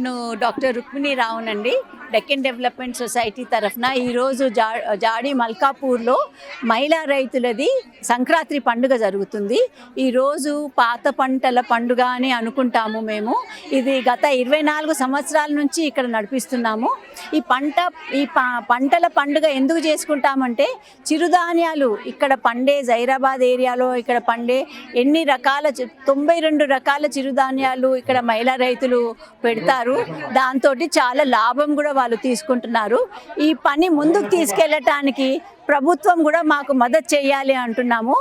నేను డాక్టర్ రుక్మిణి రావునండి. Deccan development society తరఫున ఈరోజు జా జాడి మల్కాపూర్లో మహిళా రైతులది సంక్రాంతి పండుగ జరుగుతుంది. ఈరోజు పాత పంటల పండుగ అని అనుకుంటాము మేము. ఇది గత ఇరవై నాలుగు సంవత్సరాల నుంచి ఇక్కడ నడిపిస్తున్నాము. ఈ పంట ఈ ప- పంటల పండుగ ఎందుకు చేసుకుంటామంటే చిరుధాన్యాలు ఇక్కడ పండే జైరాబాద్ ఏరియాలో ఇక్కడ పండే ఎన్ని రకాల తొంభై రెండు రకాల చిరుధాన్యాలు ఇక్కడ మహిళా రైతులు పెడతారు. దాంతో చాలా లాభం కూడా వాళ్ళు తీసుకుంటున్నారు. ఈ పని ముందుకు తీసుకెళ్ళటానికి ప్రభుత్వం కూడా మాకు మద్దతు చేయాలి అంటున్నాము.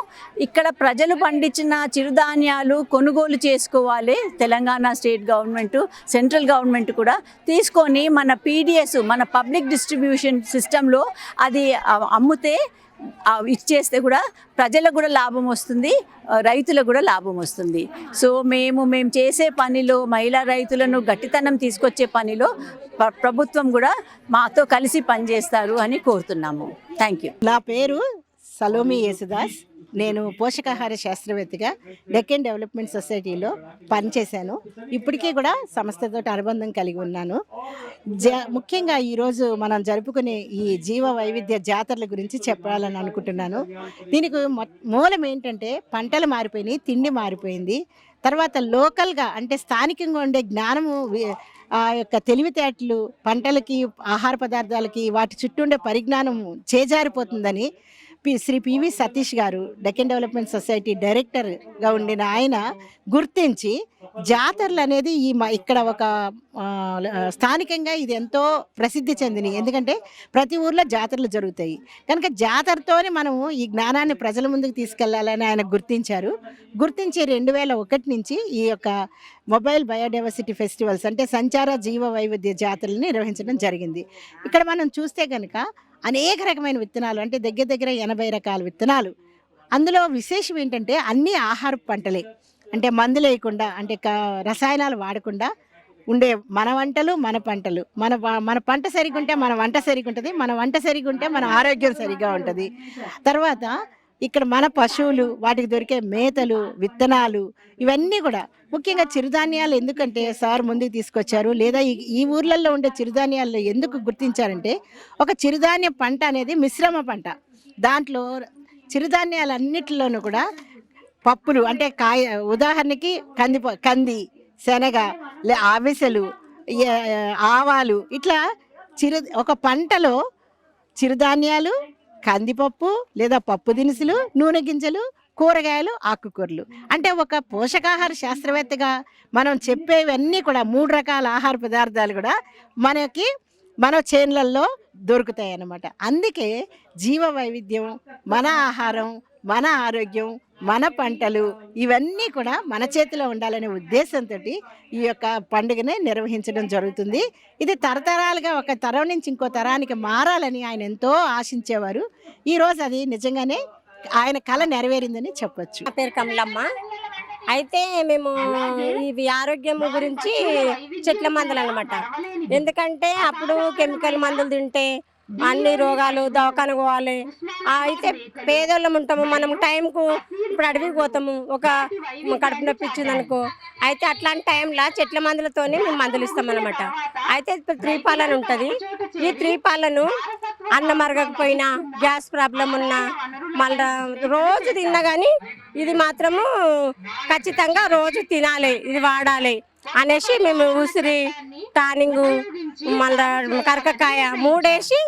ఇక్కడ ప్రజలు పండించిన చిరుధాన్యాలు కొనుగోలు చేసుకోవాలి. Telangana state government central government కూడా తీసుకొని మన పీడిఎస్ మన పబ్లిక్ డిస్ట్రిబ్యూషన్ సిస్టంలో అది అమ్మితే అమ్ముతే ఇచ్చేస్తే కూడా ప్రజలకు కూడా లాభం వస్తుంది రైతులకు కూడా లాభం వస్తుంది. సో మేము మేము చేసే పనిలో మహిళా రైతులను గట్టితనం తీసుకొచ్చే పనిలో ప్రభుత్వం కూడా మాతో కలిసి పనిచేస్తారు అని కోరుతున్నాము. థ్యాంక్ యూ నా పేరు సలోమి యేసుదాస్. నేను పోషకాహార శాస్త్రవేత్తగా డెక్కన్ డెవలప్మెంట్ సొసైటీలో పనిచేశాను. ఇప్పటికీ కూడా సంస్థతో అనుబంధం కలిగి ఉన్నాను. జ ముఖ్యంగా ఈరోజు మనం జరుపుకునే ఈ జీవ వైవిధ్య జాతరల గురించి చెప్పాలని అనుకుంటున్నాను. దీనికి మొ- మూలం ఏంటంటే పంటలు మారిపోయినాయి తిండి మారిపోయింది. తర్వాత లోకల్గా అంటే స్థానికంగా ఉండే జ్ఞానము ఆ యొక్క తెలివితేటలు పంటలకి ఆహార పదార్థాలకి వాటి చుట్టూ ఉండే పరిజ్ఞానము చేజారిపోతుందని Shri P V Satish garu Deccan development society డైరెక్టర్గా ఉండిన ఆయన గుర్తించి జాతరలు అనేది ఈ మ- ఇక్కడ ఒక స్థానికంగా ఇది ఎంతో ప్రసిద్ధి చెందినవి ఎందుకంటే ప్రతి ఊర్లో జాతరలు జరుగుతాయి. కనుక జాతరతోనే మనము ఈ జ్ఞానాన్ని ప్రజల ముందుకు తీసుకెళ్ళాలని ఆయన గుర్తించారు. గుర్తించి రెండు వేల ఒకటి నుంచి ఈ యొక్క మొబైల్ బయోడైవర్సిటీ ఫెస్టివల్స్ అంటే సంచార జీవ వైవిధ్య జాతరలు నిర్వహించడం జరిగింది. ఇక్కడ మనం చూస్తే కనుక అనేక రకమైన విత్తనాలు అంటే దగ్గర దగ్గర ఎనభై రకాల విత్తనాలు. అందులో విశేషం ఏంటంటే అన్ని ఆహార పంటలే. అంటే మందులు వేయకుండా అంటే క- రసాయనాలు వాడకుండా ఉండే మన వంటలు మన పంటలు. మన మన పంట సరిగా ఉంటే మన వంట సరిగ్గా ఉంటుంది మన వంట సరిగ్గుంటే ఉంటే మన ఆరోగ్యం సరిగా ఉంటుంది. తర్వాత ఇక్కడ మన పశువులు వాటికి దొరికే మేతలు విత్తనాలు ఇవన్నీ కూడా ముఖ్యంగా చిరుధాన్యాలు ఎందుకంటే సార్ ముందుకు తీసుకొచ్చారు లేదా ఈ ఈ ఊర్లలో ఉండే చిరుధాన్యాలు ఎందుకు గుర్తించారంటే ఒక చిరుధాన్య పంట అనేది మిశ్రమ పంట. దాంట్లో చిరుధాన్యాలన్నిటిలోనూ కూడా పప్పులు అంటే కాయ ఉదాహరణకి కంది కంది శనగ లే ఆవిసలు ఆవాలు ఇట్లా చిరు ఒక పంటలో చిరుధాన్యాలు కందిపప్పు లేదా పప్పు దినుసులు నూనె గింజలు కూరగాయలు ఆకుకూరలు. అంటే ఒక పోషకాహార శాస్త్రవేత్తగా మనం చెప్పేవన్నీ కూడా మూడు రకాల ఆహార పదార్థాలు కూడా మనకి మన చేన్లల్లో దొరుకుతాయి అన్నమాట అందుకే జీవ వైవిధ్యం మన ఆహారం మన ఆరోగ్యం మన పంటలు ఇవన్నీ కూడా మన చేతిలో ఉండాలనే ఉద్దేశంతో ఈ యొక్క పండుగని నిర్వహించడం జరుగుతుంది. ఇది తరతరాలుగా ఒక తరం నుంచి ఇంకో తరానికి మారాలని ఆయన ఎంతో ఆశించేవారు. ఈరోజు అది నిజంగానే ఆయన కళ నెరవేరిందని చెప్పొచ్చు. నా పేరు కమలమ్మ. అయితే మేము ఇవి ఆరోగ్యం గురించి చెట్ల మందులు అనమాట ఎందుకంటే అప్పుడు కెమికల్ మందులు తింటే అన్ని రోగాలు దవాఖాన పోవాలి. అయితే పేదోళ్ళం ఉంటాము మనం టైంకు ఇప్పుడు అడవికి పోతాము ఒక కడుపు నొప్పి ఇచ్చింది అనుకో. అయితే అట్లాంటి టైంలో చెట్ల మందులతోనే మేము మందులు ఇస్తాం అనమాట అయితే ఇప్పుడు త్రీపాలని ఉంటుంది. ఈ త్రీపాలను అన్నం అరగకపోయినా గ్యాస్ ప్రాబ్లం ఉన్నా మళ్ళా రోజు తిన్నా కానీ ఇది మాత్రము ఖచ్చితంగా రోజు తినాలి ఇది వాడాలి అనేసి మేము ఉసిరి టానింగు మళ్ళా కరకకాయ మూడేసి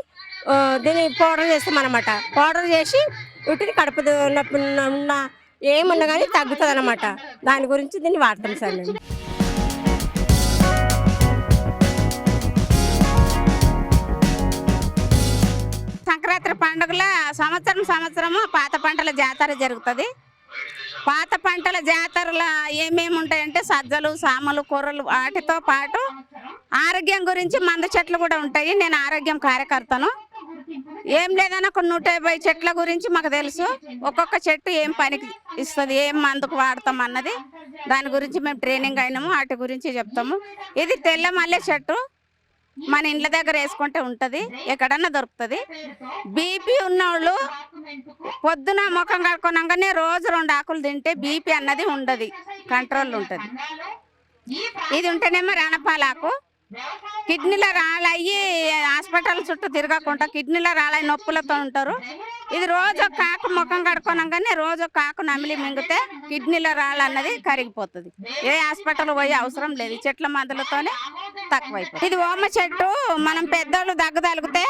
దీన్ని పౌడర్ చేస్తాం అనమాట పౌడర్ చేసి వీటిని కడుపు నొప్పి ఉన్న- ఉన్న ఏమున్నా కానీ తగ్గుతుంది అనమాట దాని గురించి దీన్ని వాడతాం సార్ మేము. సంక్రాంతి పండుగల సంవత్సరం సంవత్సరము పాత పంటల జాతర జరుగుతుంది. పాత పంటల జాతరలో ఏమేమి ఉంటాయంటే సజ్జలు సామలు కూరలు వాటితో పాటు ఆరోగ్యం గురించి మందు చెట్లు కూడా ఉంటాయి. నేను ఆరోగ్యం కార్యకర్తను. ఏం లేదన్నా ఒక నూట యాభై చెట్ల గురించి మాకు తెలుసు. ఒక్కొక్క చెట్టు ఏం పనికి ఇస్తుంది ఏం మందుకు వాడతాం అన్నది. దాని గురించి మేము ట్రైనింగ్ అయినాము వాటి గురించి చెప్తాము. ఇది తెల్ల మల్లె చెట్టు. మన ఇండ్ల దగ్గర వేసుకుంటే ఉంటుంది ఎక్కడన్నా దొరుకుతుంది. బీపీ ఉన్నోళ్ళు పొద్దున ముఖం కడుక్కున్నాకనే రోజు రెండు ఆకులు తింటే బీపీ అన్నది ఉండదు కంట్రోల్ ఉంటుంది. ఇది ఉంటేనేమో రణపాలాకు కిడ్నీలో రాళ్ళయ్యి హాస్పిటల్ చుట్టూ తిరగకుండా కిడ్నీలో రాళ్ళయ్యి నొప్పులతో ఉంటారు. ఇది రోజు ఒక కాకు ముఖం కడుకోనంగానే రోజు ఒక కాకు నమిలి మింగితే కిడ్నీలో రాళ్ళు అన్నది కరిగిపోతుంది. ఏ హాస్పిటల్ పోయే అవసరం లేదు. చెట్ల మందులతోనే తక్కువైపోతుంది. ఇది ఓమ చెట్టు. మనం పెద్దోళ్ళు దగ్గు తలిగితే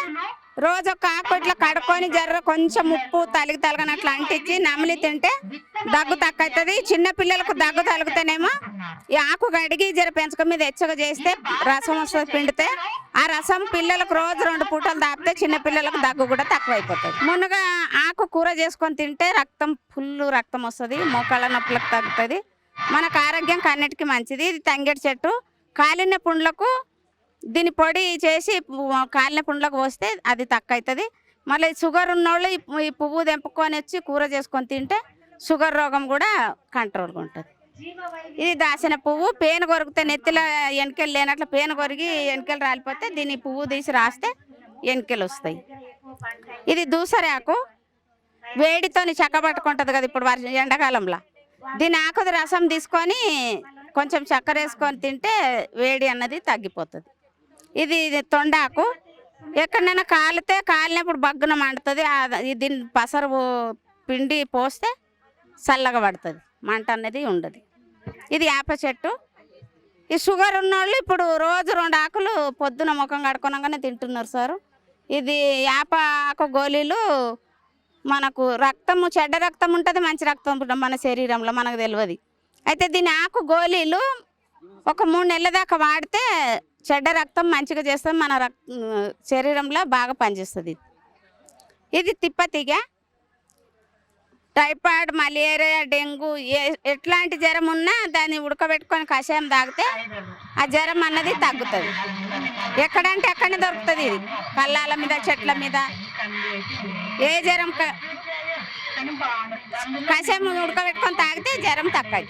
రోజు ఒక ఇట్లా కడుక్కొని జర్ర కొంచెం ఉప్పు తలిగి తలగనట్లు అంటించి నమిలి తింటే దగ్గు తక్కువ అవుతుంది చిన్నపిల్లలకు దగ్గు తలుగుతేనేమో ఈ ఆకు కడిగి జర పెంచక మీద ఎచ్చగా చేస్తే రసం వస్తుంది పిండితే ఆ రసం పిల్లలకు రోజు రెండు పూటలు దాపితే చిన్న పిల్లలకు దగ్గు కూడా తక్కువ అయిపోతుంది మునగా ఆకు కూర చేసుకొని తింటే రక్తం ఫుల్ రక్తం వస్తుంది మోకాళ్ళ నొప్పులకు తగ్గుతుంది. మనకు ఆరోగ్యం కన్నిటికీ మంచిది. ఇది తంగేటి చెట్టు. కాలిన పుండ్లకు దీని పొడి చేసి కాలిన పుండ్లకు పోస్తే అది తక్కువ అవుతుంది మళ్ళీ షుగర్ ఉన్నోళ్ళు ఈ పువ్వు తెంపుకొని వచ్చి కూర చేసుకొని తింటే షుగర్ రోగం కూడా కంట్రోల్గా ఉంటుంది. ఇది దాసిన పువ్వు. పేను కొరికితే నెత్తిలో ఎన్నికలు లేనట్లు పేను కొరిగి ఎన్నికలు రాలిపోతే దీన్ని పువ్వు తీసి రాస్తే ఎన్నికలు వస్తాయి. ఇది దూసరాకు. వేడితోని చక్కబట్టుకుంటుంది కదా ఇప్పుడు వర్ష ఎండాకాలంలో. దీని ఆకుది రసం తీసుకొని కొంచెం చక్కెర వేసుకొని తింటే వేడి అన్నది తగ్గిపోతుంది. ఇది ఇది తొండాకు. ఎక్కడైనా కాలితే కాలినప్పుడు బగ్గున మండుతుంది. దీని పసరు పిండి పోస్తే చల్లగా పడుతుంది. మంట అనేది ఉండదు. ఇది వేప చెట్టు. ఈ షుగర్ ఉన్నోళ్ళు ఇప్పుడు రోజు రెండు ఆకులు పొద్దున ముఖం కడుకోనగానే తింటున్నారు సార్. ఇది వేప ఆకు గోళీలు మనకు రక్తము చెడ్డ రక్తం ఉంటుంది మంచి రక్తం ఉంటుంది మన శరీరంలో మనకు తెలియదు అయితే దీని ఆకు గోళీలు ఒక మూడు నెలల దాకా వాడితే చెడ్డ రక్తం మంచిగా చేస్తుంది మన రక్ శరీరంలో బాగా పనిచేస్తుంది. ఇది. తిప్పతిగా టైఫాయిడ్ మలేరియా డెంగ్యూ ఏ ఎట్లాంటి జ్వరం ఉన్నా దాన్ని ఉడకబెట్టుకొని కషాయం తాగితే ఆ జ్వరం అన్నది తగ్గుతుంది. ఎక్కడంటే అక్కడనే దొరుకుతుంది ఇది. కళ్ళాల మీద చెట్ల మీద. ఏ జ్వరం కషాయం ఉడకబెట్టుకొని తాగితే జ్వరం తక్కువ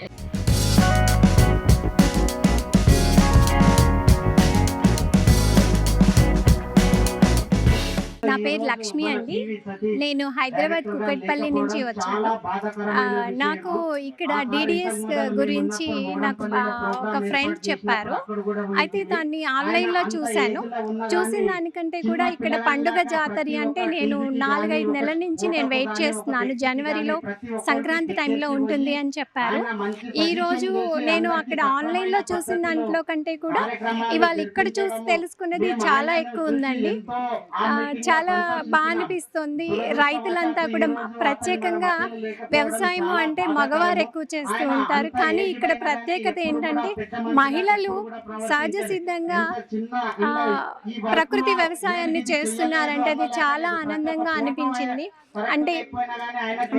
నా పేరు లక్ష్మి అండి. నేను హైదరాబాద్ కుక్కట్పల్లి నుంచి వచ్చాను. నాకు ఇక్కడ డిడిఎస్ గురించి నాకు ఒక ఫ్రెండ్ చెప్పారు. అయితే దాన్ని ఆన్లైన్లో చూశాను. చూసిన దానికంటే కూడా ఇక్కడ పండుగ జాతర అంటే నేను నాలుగైదు నెలల నుంచి నేను వెయిట్ చేస్తున్నాను. జనవరిలో సంక్రాంతి టైంలో ఉంటుంది అని చెప్పారు. ఈరోజు నేను అక్కడ ఆన్లైన్లో చూసిన దాంట్లో కంటే కూడా ఇవాళ ఇక్కడ చూసి తెలుసుకున్నది చాలా ఎక్కువ ఉందండి. చాలా చాలా బాగా అనిపిస్తుంది. రైతులంతా కూడా ప్రత్యేకంగా వ్యవసాయము అంటే మగవారు ఎక్కువ చేస్తూ ఉంటారు. కానీ ఇక్కడ ప్రత్యేకత ఏంటంటే మహిళలు సహజ సిద్ధంగా ప్రకృతి వ్యవసాయాన్ని చేస్తున్నారంటే అది చాలా ఆనందంగా అనిపించింది. అంటే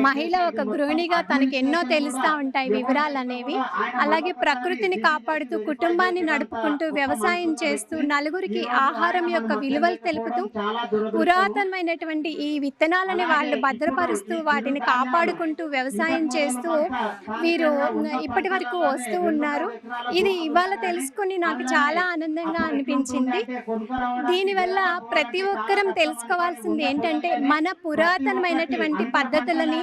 మహిళ ఒక గృహిణిగా తనకి ఎన్నో తెలుస్తూ ఉంటాయి వివరాలు అనేవి. అలాగే ప్రకృతిని కాపాడుతూ కుటుంబాన్ని నడుపుకుంటూ వ్యవసాయం చేస్తూ నలుగురికి ఆహారం యొక్క విలువలు తెలుపుతూ పురాతనమైనటువంటి ఈ విత్తనాలని వాళ్ళు భద్రపరుస్తూ వాటిని కాపాడుకుంటూ వ్యవసాయం చేస్తూ వీరు ఇప్పటి వరకు వస్తూ ఉన్నారు. ఇది ఇవాళ తెలుసుకుని నాకు చాలా ఆనందంగా అనిపించింది. దీనివల్ల ప్రతి ఒక్కరం తెలుసుకోవాల్సింది ఏంటంటే మన పురాతనమైనటువంటి పద్ధతులని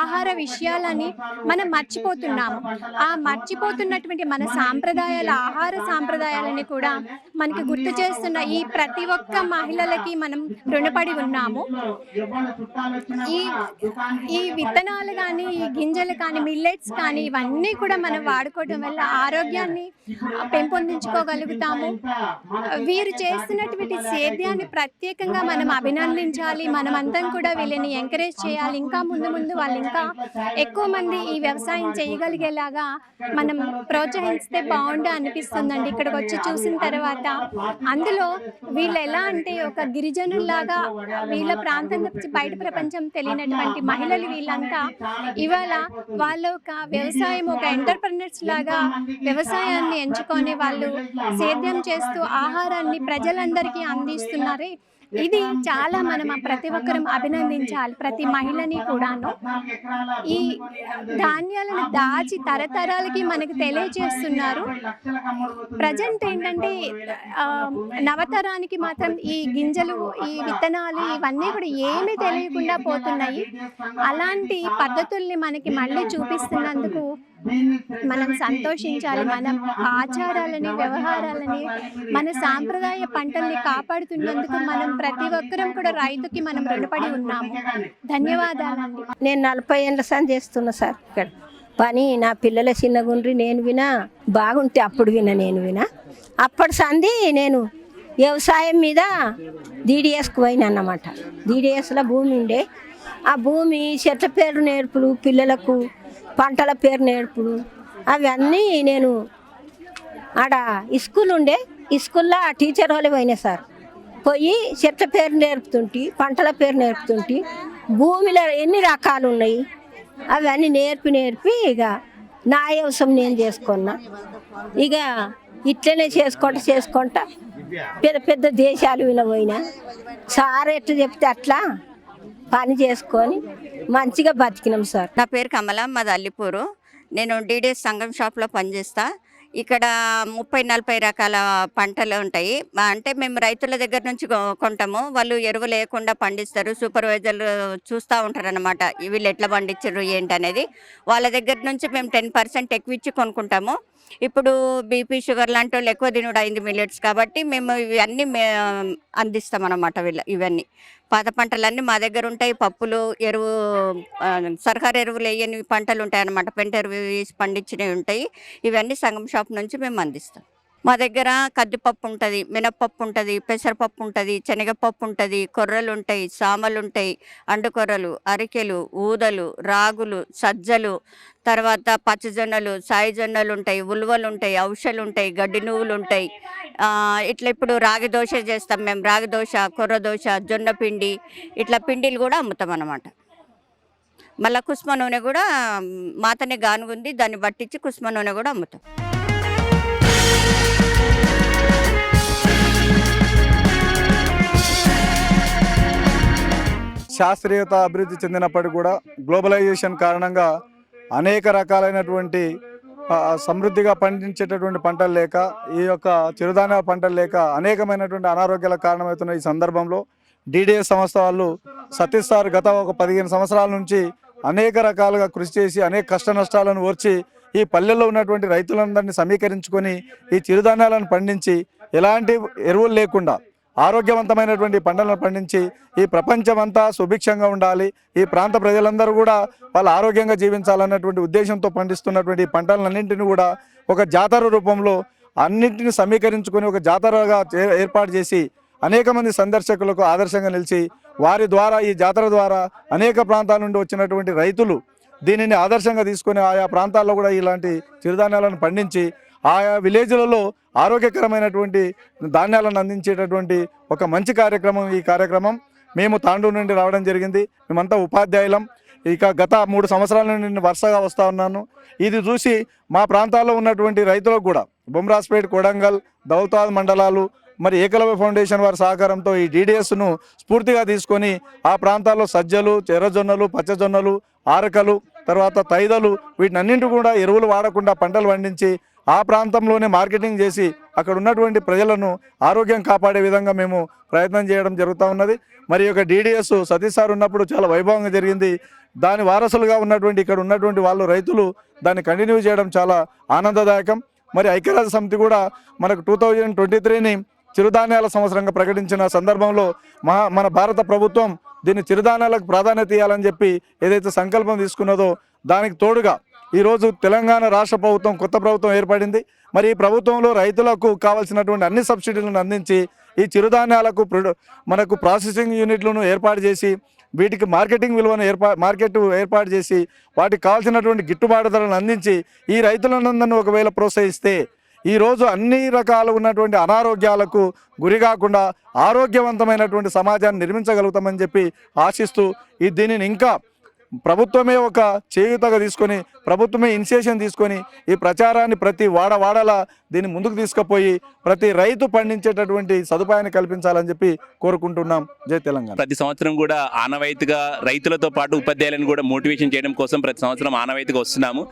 ఆహార విషయాలని మనం మర్చిపోతున్నాము. ఆ మర్చిపోతున్నటువంటి మన సాంప్రదాయాల ఆహార సాంప్రదాయాలని కూడా మనకి గుర్తు చేస్తున్న ఈ ప్రతి ఒక్క మహిళలకి మనం రుణపడి ఉన్నాము. ఈ ఈ విత్తనాలు కానీ ఈ గింజలు కానీ మిల్లెట్స్ కానీ ఇవన్నీ కూడా మనం వాడుకోవడం వల్ల ఆరోగ్యాన్ని పెంపొందించుకోగలుగుతాము. వీరు చేస్తున్నటువంటి సేద్యాన్ని ప్రత్యేకంగా మనం అభినందించాలి. మనమంతా కూడా వీళ్ళని ఎంకరేజ్ చేయాలి. ఇంకా ముందు ముందు వాళ్ళు ఇంకా ఎక్కువ మంది ఈ వ్యవసాయం చేయగలిగేలాగా మనం ప్రోత్సహిస్తే బాగుండు అనిపిస్తుందండి. ఇక్కడికి వచ్చి చూసిన తర్వాత అందులో వీళ్ళు ఎలా అంటే ఒక గిరిజనుల్లాగా వీళ్ళ ప్రాంతం తప్పించి బయట ప్రపంచం తెలియనటువంటి మహిళలు వీళ్ళంతా ఇవాళ వాళ్ళ ఒక వ్యవసాయం ఒక ఎంటర్ప్రినర్స్ లాగా వ్యవసాయాన్ని ఎంచుకొని వాళ్ళు సేద్యం చేస్తూ ఆహారాన్ని ప్రజలందరికీ అందిస్తున్నారే. ఇది చాలా మనం ప్రతి ఒక్కరం అభినందించాలి ప్రతి మహిళని కూడాను. ఈ ధాన్యాలను దాచి తరతరాలకి మనకు తెలియజేస్తున్నారు. ప్రజెంట్ ఏంటంటే నవతరానికి మాత్రం ఈ గింజలు ఈ విత్తనాలు ఇవన్నీ కూడా ఏమీ తెలియకుండా పోతున్నాయి. అలాంటి పద్ధతుల్ని మనకి మళ్ళీ చూపిస్తున్నందుకు మనం సంతోషించాలి మన ఆచారాలని వ్యవహారాలని మన సాంప్రదాయ పంటల్ని కాపాడుతున్నందుకు మనం ప్రతి ఒక్కరం కూడా రైతుకి మనం రుణపడి ఉన్నాము. ధన్యవాదాలండి. నేను నలభై ఏళ్ళ సంది చేస్తున్నా సార్. ఇక్కడ పని నా పిల్లల చిన్నగుండ్రి నేను వినా బాగుంటే అప్పుడు వినా నేను వినా. అప్పటి సంది నేను వ్యవసాయం మీద డీడీఎస్కి పోయినా అన్నమాట డీడీఎస్లో భూమి ఉండే. ఆ భూమి చెట్ల పేరు నేర్పులు పిల్లలకు పంటల పేరు నేర్పుడు. అవన్నీ నేను ఆడ స్కూల్ ఉండే స్కూల్లో ఆ టీచర్ వాళ్ళు పోయినా సార్. పోయి చెట్ల పేరు నేర్పుతుంటి పంటల పేరు నేర్పుతుంటి భూమిలో ఎన్ని రకాలు ఉన్నాయి అవన్నీ నేర్పి నేర్పి ఇక నా వ్యవసాయం నేను చేసుకున్నా. ఇక ఇట్లనే చేసుకుంటా చేసుకుంటా పెద్ద పెద్ద దేశాలు ఇలా పోయినా. సార్ ఎట్లా చెప్తే అట్లా పని చేసుకొని మంచిగా బతికినాం సార్. నా పేరు కమల మాది అల్లిపూరు. నేను డీడీఎస్ సంఘం షాప్లో పనిచేస్తా. ఇక్కడ ముప్పై నలభై రకాల పంటలు ఉంటాయి. అంటే మేము రైతుల దగ్గర నుంచి కొ- కొంటాము. వాళ్ళు ఎరువు లేకుండా పండిస్తారు. సూపర్వైజర్లు చూస్తూ ఉంటారు అనమాట వీళ్ళు ఎట్లా పండించారు ఏంటి? అనేది. వాళ్ళ దగ్గర నుంచి మేము టెన్ పర్సెంట్ ఎక్కువ ఇచ్చి కొనుక్కుంటాము. ఇప్పుడు బీపీ షుగర్ లాంటి వాళ్ళు ఎక్కువ తినుడు అయింది మిల్లెట్స్ కాబట్టి మేము ఇవన్నీ అందిస్తాం అనమాట వీళ్ళ ఇవన్నీ. పాత పంటలన్నీ మా దగ్గర ఉంటాయి. పప్పులు ఎరువు సర్కారు ఎరువులు వేయని పంటలు ఉంటాయి అన్నమాట పెంట ఎరువు వేసి పండించినవి ఉంటాయి. ఇవన్నీ సంగం షాప్ నుంచి మేము అందిస్తాం. మా దగ్గర కద్దిపప్పు ఉంటుంది మినప్పప్పు ఉంటుంది పెసరపప్పు ఉంటుంది శనగపప్పు ఉంటుంది కొర్రలు ఉంటాయి సామలు ఉంటాయి అండుకొర్రలు అరికెలు ఊదలు రాగులు సజ్జలు తర్వాత పచ్చజొన్నలు సాయి జొన్నలు ఉంటాయి ఉలువలు ఉంటాయి ఔషలు ఉంటాయి గడ్డి నువ్వులు ఉంటాయి ఇట్లా ఇప్పుడు రాగి దోశ చేస్తాం మేము రాగి దోశ కొర్ర దోశ జొన్న పిండి ఇట్లా పిండిలు కూడా అమ్ముతాం అన్నమాట మళ్ళీ కుస్మ నూనె కూడా మాతనే గానుగుంది దాన్ని బట్టించి కుస్మ నూనె కూడా అమ్ముతాం. శాస్త్రీయత అభివృద్ధి చెందినప్పటికీ కూడా గ్లోబలైజేషన్ కారణంగా అనేక రకాలైనటువంటి సమృద్ధిగా పండించేటటువంటి పంటలు లేక ఈ యొక్క చిరుధాన్య పంటలు లేక అనేకమైనటువంటి అనారోగ్యాలకు కారణమవుతున్న ఈ సందర్భంలో డిడిఎస్ సంస్థ వాళ్ళు సతీష్ సార్ గత ఒక పదిహేను సంవత్సరాల నుంచి అనేక రకాలుగా కృషి చేసి అనేక కష్ట నష్టాలను ఓర్చి ఈ పల్లెల్లో ఉన్నటువంటి రైతులందరినీ సమీకరించుకొని ఈ చిరుధాన్యాలను పండించి ఎలాంటి ఎరువులు లేకుండా ఆరోగ్యవంతమైనటువంటి పంటలను పండించి ఈ ప్రపంచమంతా సుభిక్షంగా ఉండాలి. ఈ ప్రాంత ప్రజలందరూ కూడా వాళ్ళు ఆరోగ్యంగా జీవించాలన్నటువంటి ఉద్దేశంతో పండిస్తున్నటువంటి పంటలన్నింటినీ కూడా ఒక జాతర రూపంలో అన్నింటిని సమీకరించుకొని ఒక జాతరగా ఏర్పాటు చేసి అనేక మంది సందర్శకులకు ఆదర్శంగా నిలిచి వారి ద్వారా ఈ జాతర ద్వారా అనేక ప్రాంతాల నుండి వచ్చినటువంటి రైతులు దీనిని ఆదర్శంగా తీసుకొని ఆయా ప్రాంతాల్లో కూడా ఇలాంటి చిరుధాన్యాలను పండించి ఆయా విలేజ్లలో ఆరోగ్యకరమైనటువంటి ధాన్యాలను అందించేటటువంటి ఒక మంచి కార్యక్రమం ఈ కార్యక్రమం. మేము తాండూరు నుండి రావడం జరిగింది. మేమంతా ఉపాధ్యాయులం. ఇక గత మూడు సంవత్సరాల నుండి నేను వరుసగా వస్తూ ఉన్నాను. ఇది చూసి మా ప్రాంతాల్లో ఉన్నటువంటి రైతులకు కూడా బొమ్రాస్పేట్ కొడంగల్ దౌతాద్ మండలాలు మరి ఏకలవ్య ఫౌండేషన్ వారి సహకారంతో ఈ డీడీఎస్ను స్ఫూర్తిగా తీసుకొని ఆ ప్రాంతాల్లో సజ్జలు ఎర్రజొన్నలు పచ్చజొన్నలు ఆరకలు తర్వాత తైదలు వీటినన్నింటి కూడా ఎరువులు వాడకుండా పంటలు పండించి ఆ ప్రాంతంలోనే మార్కెటింగ్ చేసి అక్కడ ఉన్నటువంటి ప్రజలను ఆరోగ్యం కాపాడే విధంగా మేము ప్రయత్నం చేయడం జరుగుతూ ఉన్నది. మరి యొక్క డీడీఎస్ సతీష్ సార్ ఉన్నప్పుడు చాలా వైభవంగా జరిగింది. దాని వారసులుగా ఉన్నటువంటి ఇక్కడ ఉన్నటువంటి వాళ్ళు రైతులు దాన్ని కంటిన్యూ చేయడం చాలా ఆనందదాయకం. మరి ఐక్యరాజ్య సమితి కూడా మనకు టూ థౌజండ్ ట్వంటీ త్రీని చిరుధాన్యాల సంవత్సరంగా ప్రకటించిన సందర్భంలో మహా మన భారత ప్రభుత్వం దీన్ని చిరుధాన్యాలకు ప్రాధాన్యత ఇవ్వాలని చెప్పి ఏదైతే సంకల్పం తీసుకున్నదో దానికి తోడుగా ఈరోజు తెలంగాణ రాష్ట్ర ప్రభుత్వం కొత్త ప్రభుత్వం ఏర్పడింది. మరి ఈ ప్రభుత్వంలో రైతులకు కావాల్సినటువంటి అన్ని సబ్సిడీలను అందించి ఈ చిరుధాన్యాలకు మనకు ప్రాసెసింగ్ యూనిట్లను ఏర్పాటు చేసి వీటికి మార్కెటింగ్ విలువను ఏర్పా మార్కెట్ ఏర్పాటు చేసి వాటికి కావాల్సినటువంటి గిట్టుబాటు ధరలను అందించి ఈ రైతులందరినీ ఒకవేళ ప్రోత్సహిస్తే ఈరోజు అన్ని రకాలు ఉన్నటువంటి అనారోగ్యాలకు గురి కాకుండా ఆరోగ్యవంతమైనటువంటి సమాజాన్ని నిర్మించగలుగుతామని చెప్పి ఆశిస్తూ ఈ దీనిని ఇంకా ప్రభుత్వమే ఒక చేయుతగా తీసుకొని ప్రభుత్వమే ఇనిషియేషన్ తీసుకొని ఈ ప్రచారాన్ని ప్రతి వాడ వాడలా దీన్ని ముందుకు తీసుకుపోయి ప్రతి రైతు పండించేటటువంటి సదుపాయాన్ని కల్పించాలని చెప్పి కోరుకుంటున్నాం. జై తెలంగాణ. ప్రతి సంవత్సరం కూడా ఆనవాయితీగా రైతులతో పాటు ఉపాధ్యాయులను కూడా మోటివేషన్ చేయడం కోసం ప్రతి సంవత్సరం ఆనవాయితీగా వస్తున్నాము.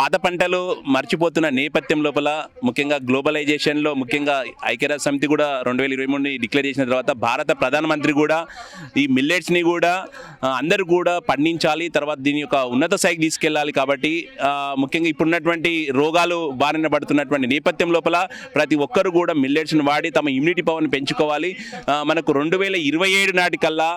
పాత పంటలు మర్చిపోతున్న నేపథ్యం లోపల ముఖ్యంగా గ్లోబలైజేషన్లో ముఖ్యంగా ఐక్యరాజ్య సమితి కూడా రెండు వేల ఇరవై మూడుని డిక్లేర్ చేసిన తర్వాత భారత ప్రధానమంత్రి కూడా ఈ మిల్లెట్స్ని కూడా అందరూ కూడా పండించాలి. తర్వాత దీని యొక్క ఉన్నత స్థాయికి తీసుకెళ్ళాలి కాబట్టి ముఖ్యంగా ఇప్పుడున్నటువంటి రోగాలు బారిన పడుతున్నటువంటి నేపథ్యం లోపల ప్రతి ఒక్కరు కూడా మిల్లెట్స్ని వాడి తమ ఇమ్యూనిటీ పవర్ని పెంచుకోవాలి. మనకు రెండు వేల ఇరవై ఏడు నాటికల్లా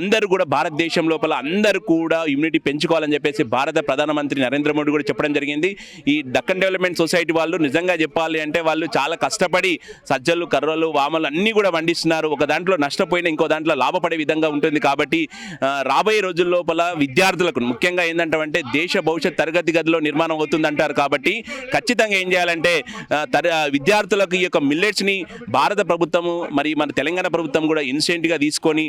అందరూ కూడా భారతదేశం లోపల అందరూ కూడా ఇమ్యూనిటీ పెంచుకోవాలని చెప్పేసి భారత ప్రధానమంత్రి నరేంద్ర మోడీ కూడా చెప్పడం జరిగింది. ఈ దక్కన్ డెవలప్మెంట్ సొసైటీ వాళ్ళు నిజంగా చెప్పాలి అంటే వాళ్ళు చాలా కష్టపడి సజ్జలు కర్రలు వామలు అన్నీ కూడా పండిస్తున్నారు. ఒక దాంట్లో నష్టపోయిన ఇంకో దాంట్లో లాభపడే విధంగా ఉంటుంది కాబట్టి రాబోయే రోజుల లోపల విద్యార్థులకు ముఖ్యంగా ఏంటంటే దేశ భవిష్యత్ తరగతి గదిలో నిర్మాణం అవుతుంది అంటారు కాబట్టి ఖచ్చితంగా ఏం చేయాలంటే విద్యార్థులకు ఈ యొక్క మిల్లెట్స్ని భారత ప్రభుత్వము మరి మన తెలంగాణ ప్రభుత్వం కూడా ఇన్సెంట్గా తీసుకొని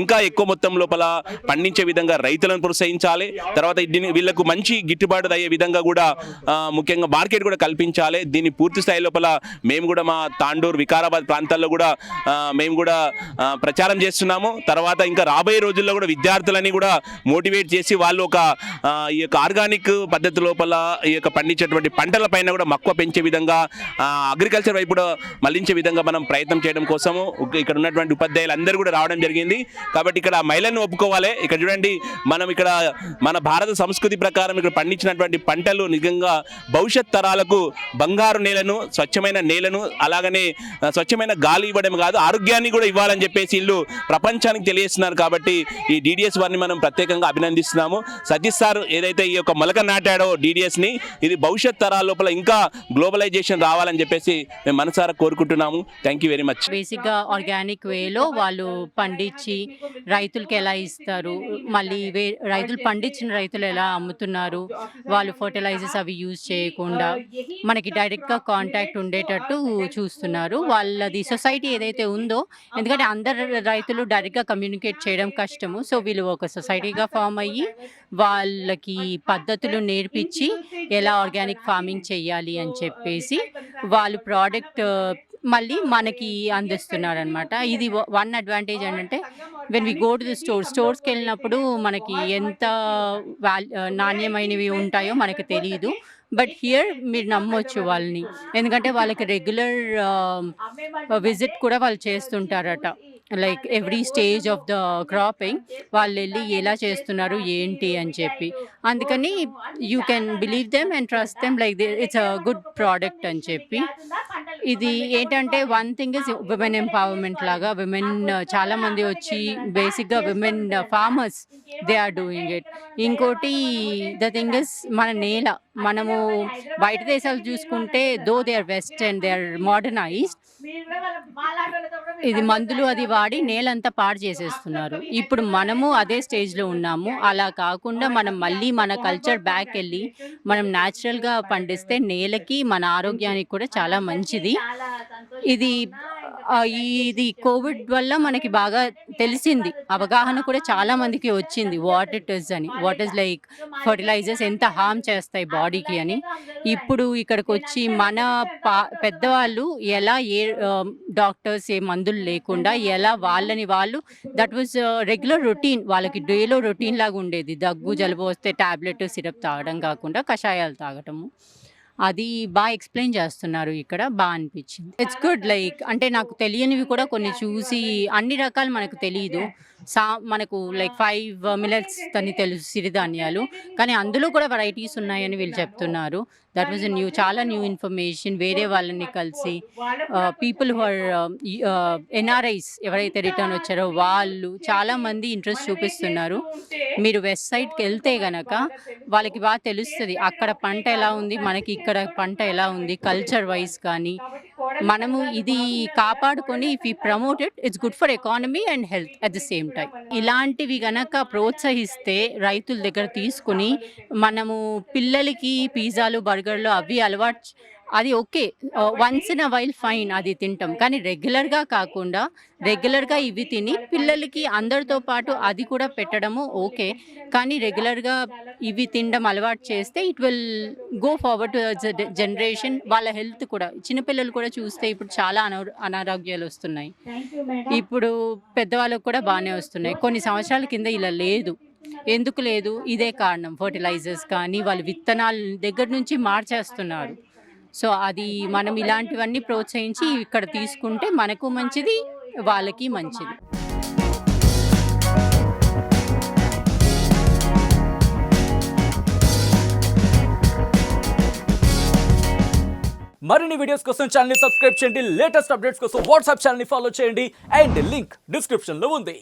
ఇంకా ఎక్కువ మొత్తం లోపల పండించే విధంగా రైతులను ప్రోత్సహించాలి. తర్వాత దీన్ని వీళ్ళకు మంచి గిట్టుబాటు అయ్యే విధంగా కూడా ముఖ్యంగా మార్కెట్ కూడా కల్పించాలి. దీన్ని పూర్తి స్థాయి లోపల మేము కూడా మా తాండూరు వికారాబాద్ ప్రాంతాల్లో కూడా మేము కూడా ప్రచారం చేస్తున్నాము. తర్వాత ఇంకా రాబోయే రోజుల్లో కూడా విద్యార్థులని కూడా మోటివేట్ చేసి వాళ్ళు ఒక ఈ యొక్క ఆర్గానిక్ పద్ధతి లోపల ఈ యొక్క పండించేటువంటి పంటల పైన కూడా మక్కువ పెంచే విధంగా అగ్రికల్చర్ వైపు మళ్ళించే విధంగా మనం ప్రయత్నం చేయడం కోసము ఇక్కడ ఉన్నటువంటి ఉపాధ్యాయులు అందరూ కూడా రావడం జరిగింది. కాబట్టి ఇక్కడ మహిళలను ఒప్పుకోవాలి. ఇక్కడ చూడండి మనం ఇక్కడ మన భారత సంస్కృతి ప్రకారం ఇక్కడ పండించినటువంటి పంటలు నిజంగా భవిష్యత్ తరాలకు బంగారు నేలను స్వచ్ఛమైన నేలను అలాగనే స్వచ్ఛమైన గాలి ఇవ్వడం కాదు ఆరోగ్యాన్ని కూడా ఇవ్వాలని చెప్పేసి వీళ్ళు ప్రపంచానికి తెలియజేస్తున్నారు కాబట్టి ఈ డిడిఎస్ వారిని మనం ప్రత్యేకంగా అభినందిస్తున్నాము. సతీష్ సార్ ఏదైతే ఈ యొక్క మొలక నాటాడో డిడిఎస్ని ఇది భవిష్యత్ తరాల లోపల ఇంకా గ్లోబల్ గ్లోబలైజేషన్ రావాలని చెప్పేసి మేము మనసారా కోరుకుంటున్నాము. థ్యాంక్ యూ వెరీ మచ్ బేసిక్గా ఆర్గానిక్ వేలో వాళ్ళు పండించి రైతులకి ఎలా ఇస్తారు? మళ్ళీ వే రైతులు పండించిన రైతులు ఎలా అమ్ముతున్నారు? వాళ్ళు ఫర్టిలైజర్స్ అవి యూజ్ చేయకుండా మనకి డైరెక్ట్గా కాంటాక్ట్ ఉండేటట్టు చూస్తున్నారు. వాళ్ళది సొసైటీ ఏదైతే ఉందో ఎందుకంటే అందరు రైతులు డైరెక్ట్గా కమ్యూనికేట్ చేయడం కష్టము. సో వీళ్ళు ఒక సొసైటీగా ఫామ్ అయ్యి వాళ్ళకి పద్ధతులు నేర్పించి ఎలా ఆర్గానిక్ ఫార్మింగ్ చేయాలి అని చెప్పి చెప్పేసి వాళ్ళు ప్రోడక్ట్ uh, మళ్ళీ మనకి అందిస్తున్నారు అనమాట ఇది వన్ అడ్వాంటేజ్ ఏంటంటే when we go to the store స్టోర్స్కి వెళ్ళినప్పుడు మనకి ఎంత uh, నాణ్యమైనవి ఉంటాయో మనకి తెలియదు బట్ హియర్ మీరు నమ్మొచ్చు వాళ్ళని. ఎందుకంటే వాళ్ళకి రెగ్యులర్ విజిట్ um, కూడా వాళ్ళు చేస్తుంటారట. Like every stage of the cropping వాళ్ళు వెళ్ళి ఎలా చేస్తున్నారు ఏంటి అని చెప్పి. అందుకని you can believe them and trust them like it's a good product అని చెప్పి. ఇది ఏంటంటే one thing is women empowerment లాగా విమెన్ చాలా మంది వచ్చి బేసిక్గా women farmers they are doing it ఇంకోటి ద థింగ్ ఇస్ మన నేల మనము బయట దేశాలు చూసుకుంటే though they are west and they are modernised ఇది మందులు అది వాడి నేలంతా పాడు చేసేస్తున్నారు. ఇప్పుడు మనము అదే స్టేజ్లో ఉన్నాము. అలా కాకుండా మనం మళ్ళీ మన కల్చర్ బ్యాక్ వెళ్ళి మనం న్యాచురల్గా పండిస్తే నేలకి మన ఆరోగ్యానికి కూడా చాలా మంచిది. ఇది ఇది కోవిడ్ వల్ల మనకి బాగా తెలిసింది. అవగాహన కూడా చాలా మందికి వచ్చింది. వాట్ ఇట్ ఇస్ అని. వాట్ ఇస్ లైక్ ఫర్టిలైజర్స్ ఎంత హామ్ చేస్తాయి బాడీకి అని. ఇప్పుడు ఇక్కడికి వచ్చి మన పా పెద్దవాళ్ళు ఎలా ఏ డాక్టర్స్ ఏ మందులు లేకుండా ఎలా వాళ్ళని వాళ్ళు దట్ వాజ్ రెగ్యులర్ రొటీన్ వాళ్ళకి డేలో రొటీన్ లాగా ఉండేది. దగ్గు జలుబు వస్తే టాబ్లెట్ సిరప్ తాగడం కాకుండా కషాయాలు తాగటము. అది బాగా ఎక్స్ప్లెయిన్ చేస్తున్నారు ఇక్కడ బాగా అనిపించింది. ఇట్స్ గుడ్ లైక్ అంటే నాకు తెలియనివి కూడా కొన్ని చూసి అన్ని రకాలు మనకు తెలియదు సా మనకు లైక్ ఫైవ్ మిలెట్స్ అని తెలుసు సిరిధాన్యాలు కానీ అందులో కూడా వెరైటీస్ ఉన్నాయని వీళ్ళు చెప్తున్నారు. దట్ వాజ్ న్యూ చాలా న్యూ ఇన్ఫర్మేషన్ వేరే వాళ్ళని కలిసి పీపుల్ హు ఆర్ ఎన్ఆర్ఐస్ ఎవరైతే రిటర్న్ వచ్చారో వాళ్ళు చాలామంది ఇంట్రెస్ట్ చూపిస్తున్నారు. మీరు వెస్ట్ సైడ్కి వెళ్తే గనక వాళ్ళకి బాగా తెలుస్తుంది. అక్కడ పంట ఎలా ఉంది? మనకి ఇక్కడ పంట ఎలా ఉంది? కల్చర్ వైజ్ కానీ మనము ఇది కాపాడుకొని if we promote it it's good for economy and health at the same time ఇలాంటివి గనక ప్రోత్సహిస్తే రైతుల దగ్గర తీసుకుని మనము పిల్లలకి పిజ్జాలు బర్గర్లు అవి అలవాటు అది okay. Once in a while fine అది తింటాం. కానీ రెగ్యులర్గా కాకుండా రెగ్యులర్గా ఇవి తిని పిల్లలకి అందరితో పాటు అది కూడా పెట్టడము ఓకే. కానీ రెగ్యులర్గా ఇవి తినడం అలవాటు చేస్తే it will go forward to generation వాళ్ళ హెల్త్ కూడా. చిన్నపిల్లలు కూడా చూస్తే ఇప్పుడు చాలా అనా అనారోగ్యాలు వస్తున్నాయి. ఇప్పుడు పెద్దవాళ్ళకు కూడా బాగానే వస్తున్నాయి. కొన్ని సంవత్సరాల కింద ఇలా లేదు. ఎందుకు లేదు? ఇదే కారణం. ఫర్టిలైజర్స్ కానీ వాళ్ళ విత్తనాల దగ్గర నుంచి మార్చేస్తున్నారు. సో అది మనం ఇలాంటివన్నీ ప్రోత్సహించి ఇక్కడ తీసుకుంటే మనకు మంచిది వాళ్ళకి మంచిది. మరిన్ని వీడియోస్ కోసం ఛానల్ సబ్స్క్రైబ్ చేయండి. లేటెస్ట్ అప్డేట్స్ కోసం వాట్సాప్ ఛానల్ ఫాలో చేయండి. అండ్ లింక్ డిస్క్రిప్షన్లో ఉంది.